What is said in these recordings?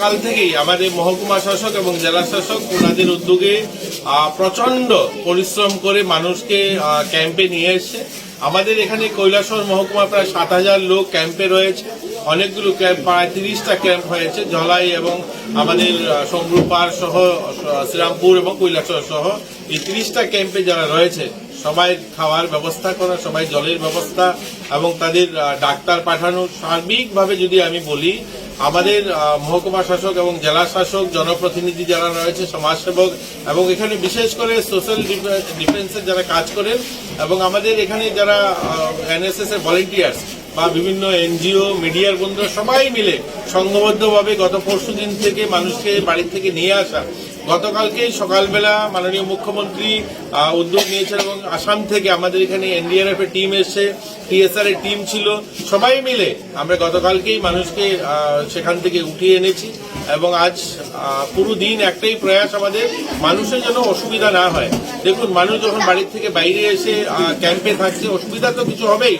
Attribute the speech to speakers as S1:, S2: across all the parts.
S1: গতকাল থেকেই আমাদের মহকুমা শাসক এবং জেলা শাসক ওনাদের উদ্যোগে আহ, প্রচণ্ড পরিশ্রম করে মানুষকে ক্যাম্পে নিয়ে এসছে। আমাদের এখানে কৈলাসহর মহকুমা প্রায় সাত হাজার লোক ক্যাম্পে রয়েছে। অনেকগুলো ক্যাম্প প্রায় তিরিশটা ক্যাম্প হয়েছে জলাই এবং আমাদের সমরূপার সহ শ্রীরামপুর এবং কৈলাসহর সহ এই তিরিশটা ক্যাম্পে যারা রয়েছে সবাই খাওয়ার ব্যবস্থা করা সবাই জলের ব্যবস্থা এবং তাদের ডাক্তার পাঠানো সার্বিকভাবে যদি আমি বলি আমাদের মহকুমা শাসক এবং জেলা শাসক, জনপ্রতিনিধি যারা রয়েছে, সমাজসেবক এবং এখানে বিশেষ করে সোশ্যাল ডিফেন্সের যারা কাজ করেন এবং আমাদের এখানে যারা এনএসএস এর ভলেন্টিয়ার্স বা বিভিন্ন এনজিও মিডিয়ার বন্ধুরা সবাই মিলে সংঘবদ্ধভাবে গত পরশু দিন থেকে মানুষকে বাড়ির থেকে নিয়ে আসা গতকালকে সকালবেলা মাননীয় মুখ্যমন্ত্রী উদ্যোগ নিয়েছেন এবং আসাম থেকে আমাদের এখানে এনডিআরএফ এর টিম এসে, টিএসআর এর টিম ছিল। সবাই মিলে আমরা গতকালকেই মানুষকে সেখান থেকে উঠিয়ে এনেছি এবং আজ পুরো দিন একটাই প্রয়াস আমাদের, মানুষের যেন অসুবিধা না হয়। দেখুন, মানুষ যখন বাড়ির থেকে বাইরে এসে ক্যাম্পে থাকছে, অসুবিধা তো কিছু হবেই।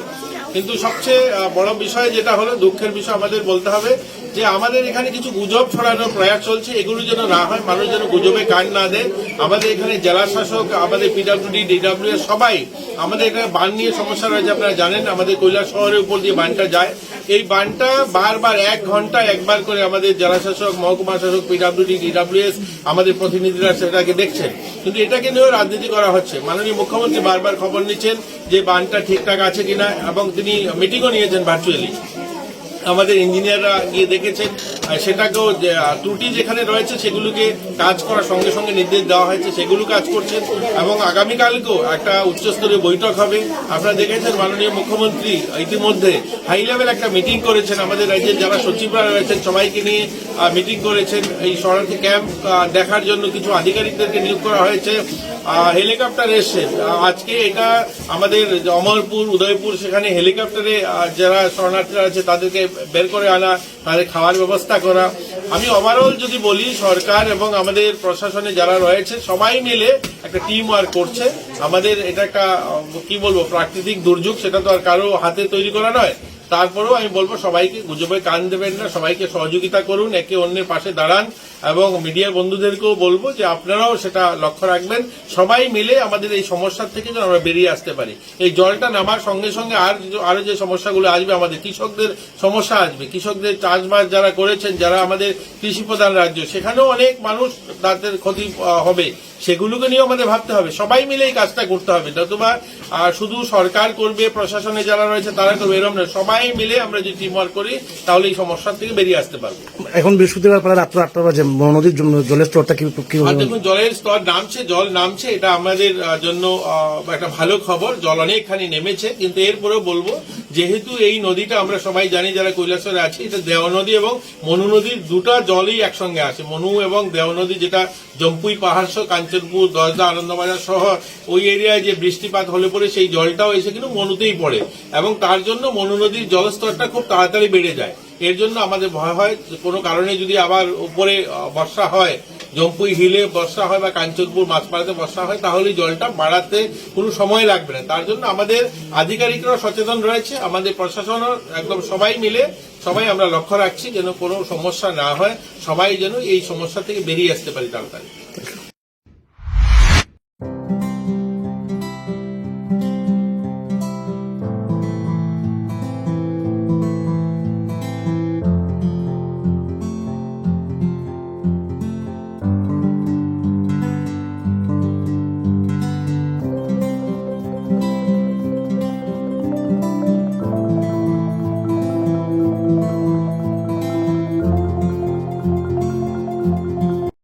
S1: কিন্তু সবচেয়ে বড় বিষয় যেটা হলো, দুঃখের বিষয় আমাদের বলতে হবে যে আমাদের এখানে কিছু গুজব ছড়ানোর প্রয়াস চলছে, এগুলো যেন না হয়, মানুষ যেন গুজবে কান না দেয়। আমাদের এখানে জেলা শাসক আমাদের পিডাব্লিউডি ডিডাব্লিউ সবাই আমাদের এখানে বান নিয়ে সমস্যা রয়েছে, আপনারা জানেন, আমাদের কৈলাস শহরের উপর দিয়ে বানটা যায়। এই বানটা বারবার এক ঘণ্টা একবার করে আমাদের জেলা শাসক মহকুমা শাসক পিডাব্লিউডি ডিডাব্লিউএস আমাদের প্রতিনিধিরা সেটাকে দেখছেন। কিন্তু এটাকে নিয়েও রাজনীতি করা হচ্ছে। মাননীয় মুখ্যমন্ত্রী বারবার খবর নিচ্ছেন যে বানটা ঠিকঠাক আছে কিনা, এবং তিনি মিটিংও নিয়েছেন ভার্চুয়ালি আমাদের ইঞ্জিনিয়াররা গিয়ে দেখেছেন। সেটাকেও ত্রুটি যেখানে রয়েছে সেগুলোকে কাজ করার সঙ্গে সঙ্গে নির্দেশ দেওয়া হয়েছে, সেগুলো কাজ করছেন। এবং আগামীকালকেও একটা উচ্চস্তরীয় বৈঠক হবে। আপনারা দেখেছেন মাননীয় মুখ্যমন্ত্রী ইতিমধ্যে হাই লেভেল একটা মিটিং করেছেন। আমাদের রাজ্যের যারা সচিবরা রয়েছেন, সবাইকে নিয়ে মিটিং করেছেন। এই শরণার্থী ক্যাম্প দেখার জন্য কিছু আধিকারিকদেরকে নিয়োগ করা হয়েছে। হেলিকপ্টার এসছে। আজকে এটা আমাদের অমরপুর উদয়পুর, সেখানে হেলিকপ্টারে যারা শরণার্থীরা আছে, তাদেরকে বের করে আনা, তাদের খাওয়ার ব্যবস্থা করা। আমি ওভারঅল যদি বলি, সরকার এবং আমাদের প্রশাসনে যারা রয়েছে, সবাই মিলে একটা টিম ওয়ার্ক করছে। আমাদের এটা একটা কি বলব, প্রাকৃতিক দুর্যোগ, সেটা তো আর কারও হাতে তৈরি করা নয়। তারপরেও আমি বলব, সবাইকে গুজবে কান দেবেন না, সবাইকে সহযোগিতা করুন, একে অন্যের পাশে দাঁড়ান এবং মিডিয়ার বন্ধুদেরকেও বলব যে আপনারাও সেটা লক্ষ্য রাখবেন। সবাই মিলে আমাদের এই সমস্যার থেকে যেন আমরা বেরিয়ে আসতে পারি। এই জলটা নামার সঙ্গে সঙ্গে আর যে- আরও যে সমস্যাগুলো আসবে, আমাদের কৃষকদের সমস্যা আসবে। কৃষকদের চাষবাস যারা করেছেন, যারা আমাদের কৃষি প্রধান রাজ্য, সেখানেও অনেক মানুষ তাদের ক্ষতি হবে। সেগুলোকে নিয়েও আমাদের ভাবতে হবে। সবাই মিলে এই কাজটা করতে হবে। নতুবা শুধু সরকার করবে প্রশাসনে যারা রয়েছে তারা করবে এরকম না সবাই মিলে আমরা যদি টিম ওয়ার্ক করি তাহলে এই সমস্যার থেকে বেরিয়ে আসতে পারব।
S2: এখন বৃহস্পতিবার প্রায় রাত্র আটটা বাজে। নদীর জন্য জলের স্তরটা কি
S1: দেখুন জলের স্তর নামছে জল নামছে এটা আমাদের জন্য একটা ভালো খবর। জল অনেকখানি নেমেছে কিন্তু এরপরেও বলব যেহেতু এই নদীটা আমরা সবাই জানি যারা কৈলাসরে আছে, এটা দেও নদী এবং মনু নদীর দুটা জলই একসঙ্গে আছে। মনু এবং দেও নদী যেটা জম্পুই পাহাড় সহ, কাঞ্চনপুর দশদা আনন্দবাজার সহ, ওই এরিয়ায় যে বৃষ্টিপাত হলে পরে সেই জলটাও এসে কিন্তু মনুতেই পড়ে এবং তার জন্য মনু নদীর জলস্তরটা খুব তাড়াতাড়ি বেড়ে যায়। এর জন্য আমাদের ভয় হয়, কোনো কারণে যদি আবার উপরে বর্ষা হয় জম্পুই হিলে বর্ষা হয় বা কাঞ্চনপুর মাছপাড়াতে বর্ষা হয়, তাহলে জলটা বাড়াতে কোনো সময় লাগবে না। তার জন্য আমাদের আধিকারিকরাও সচেতন রয়েছে, আমাদের প্রশাসনও একদম সবাই মিলে সবাই আমরা লক্ষ্য রাখছি যেন কোনো সমস্যা না হয়, সবাই যেন এই সমস্যা থেকে বেরিয়ে আসতে পারি তাড়াতাড়ি।